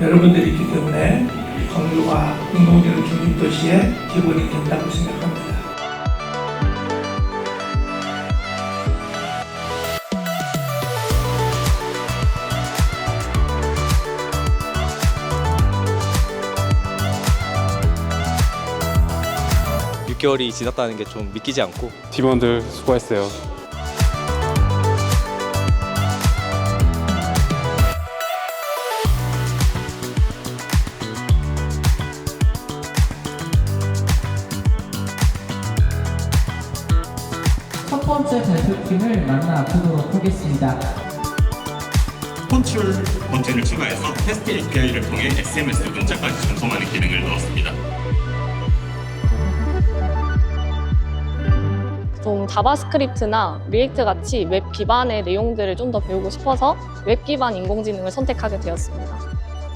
여러분들이 있기 때문에 광주가 인공지능 중심도시의 기본이 된다고 생각합니다. 육 6개월이 지났다는 게 좀 믿기지 않고 팀원들 수고했어요. 번째 발표팀을 만나 보도록 하겠습니다. 컨트롤 버튼을 추가해서 테스트 API를 통해 SMS 문자까지 전송하는 기능을 넣었습니다. 좀 자바스크립트나 리액트 같이 웹 기반의 내용들을 좀 더 배우고 싶어서 웹 기반 인공지능을 선택하게 되었습니다.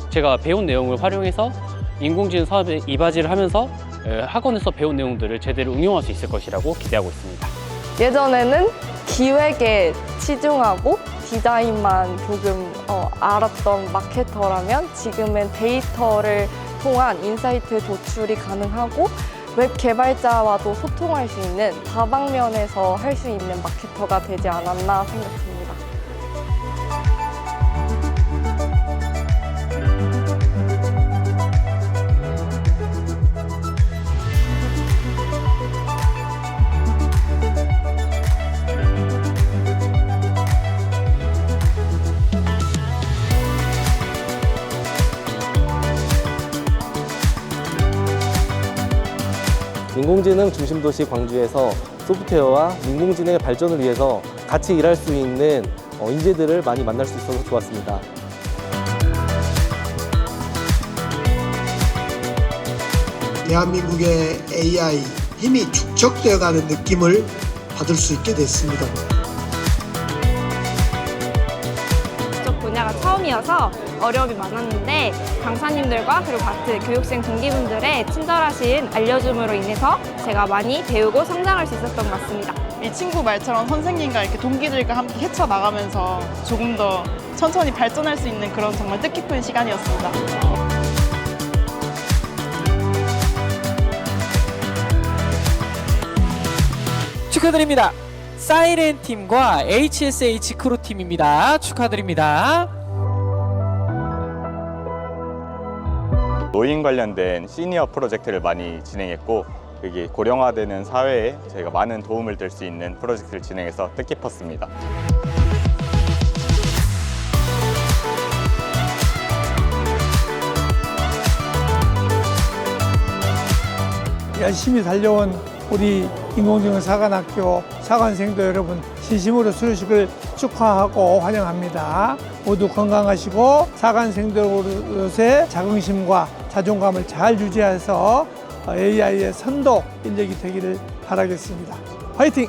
제가 배운 내용을 활용해서 인공지능 사업에 이바지를 하면서 에, 학원에서 배운 내용들을 제대로 응용할 수 있을 것이라고 기대하고 있습니다. 예전에는 기획에 치중하고 디자인만 조금 어, 알았던 마케터라면 지금은 데이터를 통한 인사이트 도출이 가능하고 웹 개발자와도 소통할 수 있는 다방면에서 할 수 있는 마케터가 되지 않았나 생각합니다. 인공지능 중심 도시 광주에서 소프트웨어와 인공지능의 발전을 위해서 같이 일할 수 있는 어, 인재들을 많이 만날 수 있어서 좋았습니다. 대한민국의 AI 힘이 축적되어 가는 느낌을 받을 수 있게 됐습니다. 이쪽 분야가 처음이어서 어려움이 많았는데 강사님들과 그리고 같은 교육생 동기분들의 친절하신 알려줌으로 인해서 제가 많이 배우고 성장할 수 있었던 것 같습니다. 이 친구 말처럼 선생님과 이렇게 동기들과 함께 헤쳐나가면서 조금 더 천천히 발전할 수 있는 그런 정말 뜻깊은 시간이었습니다. 축하드립니다. 사이렌 팀과 HSH 크루 팀입니다. 축하드립니다. 노인 관련된 시니어 프로젝트를 많이 진행했고 여기 고령화되는 사회에 저희가 많은 도움을 줄수 있는 프로젝트를 진행해서 뜻깊었습니다. 열심히 달려온 우리 인공지능 사관학교 사관생도 여러분 진심으로 수료식을 축하하고 환영합니다. 모두 건강하시고 사관생들로서의 자긍심과 자존감을 잘 유지해서 어, AI의 선도 인력이 되기를 바라겠습니다. 화이팅!